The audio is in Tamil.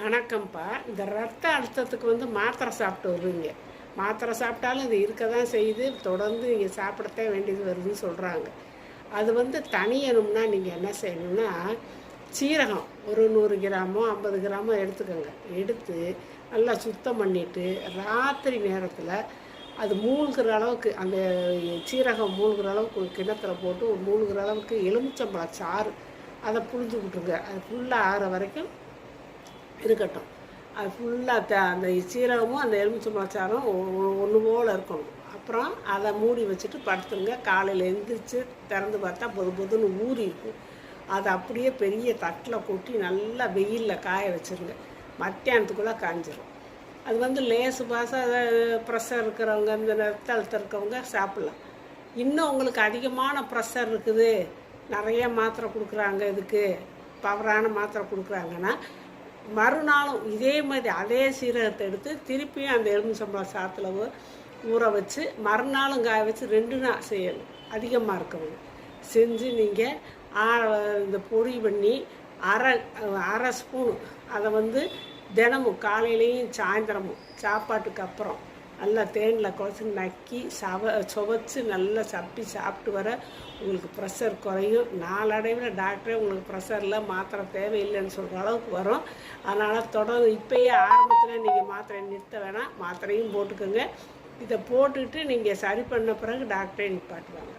வணக்கம்ப்பா. இந்த ரத்த அழுத்தத்துக்கு வந்து மாத்திரை சாப்பிட்டு வருவீங்க. மாத்திரை சாப்பிட்டாலும் இது இருக்க தான் செய்யுது. தொடர்ந்து நீங்கள் சாப்பிடத்தே வேண்டியது வருதுன்னு சொல்கிறாங்க அது வந்து தனியணும்னா நீங்கள் என்ன செய்யணும்னா சீரகம் ஒரு நூறு கிராமோ ஐம்பது கிராமோ எடுத்துக்கோங்க. எடுத்து நல்லா சுத்தம் பண்ணிவிட்டு ராத்திரி நேரத்தில் அது மூழ்கிற அளவுக்கு அந்த சீரகம் மூழ்கிற அளவுக்கு ஒரு கிணத்துல போட்டு ஒரு மூழ்கிற அளவுக்கு எலுமிச்சம்பழ சாறு அதை புழிஞ்சு விட்ருங்க அது ஃபுல்லாக ஆகிற வரைக்கும் இருக்கட்டும். அது ஃபுல்லாக த அந்த சீரகமும் அந்த எலுமிச்சம்பழச்சாரும் ஒன்று போல் இருக்கணும். அப்புறம் அதை மூடி வச்சுட்டு படுத்துருங்க. காலையில் எழுந்திரிச்சு திறந்து பார்த்தா பொது பொதுன்னு ஊறி இருக்கும் அதை அப்படியே பெரிய தட்டில் கொட்டி நல்லா வெயிலில் காய வச்சுருங்க. மத்தியானத்துக்குள்ளே காஞ்சிரும். அது வந்து லேசு பாசம் ப்ரெஷர் இருக்கிறவங்க இந்த ரத்த அழுத்தம் இருக்கிறவங்க சாப்பிட்லாம். இன்னும் உங்களுக்கு அதிகமான ப்ரெஷர் இருக்குது. நிறைய மாத்திரை கொடுக்குறாங்க இதுக்கு. பவரான மாத்திரை கொடுக்குறாங்கன்னா மறுநாளும் இதே மாதிரி அதே சீரகத்தை எடுத்து திருப்பியும் அந்த எலுமிச்சம்பழம் சாத்தில் ஊற வச்சு மறுநாளும் காய வச்சு ரெண்டு நாள் செய்யணும். அதிகமாக இருக்கவங்க செஞ்சு நீங்கள் இந்த பொடி பண்ணி அரை அரை ஸ்பூன். அதை வந்து தினமும் காலையிலையும் சாயந்தரமும் சாப்பாட்டுக்கு அப்புறம். நல்லா தேனில் குழச்சி நக்கி சவ சுவச்சு நல்லா சப்பி சாப்பிட்டு வர உங்களுக்கு ப்ரெஷர் குறையும். நாளடைவில் டாக்டரே உங்களுக்கு ப்ரெஷரில் மாத்திரை தேவையில்லைன்னு சொல்கிற அளவுக்கு வரும். அதனால் தொடர்ந்து இப்போயே ஆரம்பத்தில் நீங்கள் மாத்திரை நிறுத்த வேணாம். மாத்திரையும் போட்டுக்கோங்க. இதை போட்டுட்டு நீங்கள் சரி பண்ண பிறகு டாக்டரே நிப்பாட்டுவாங்க.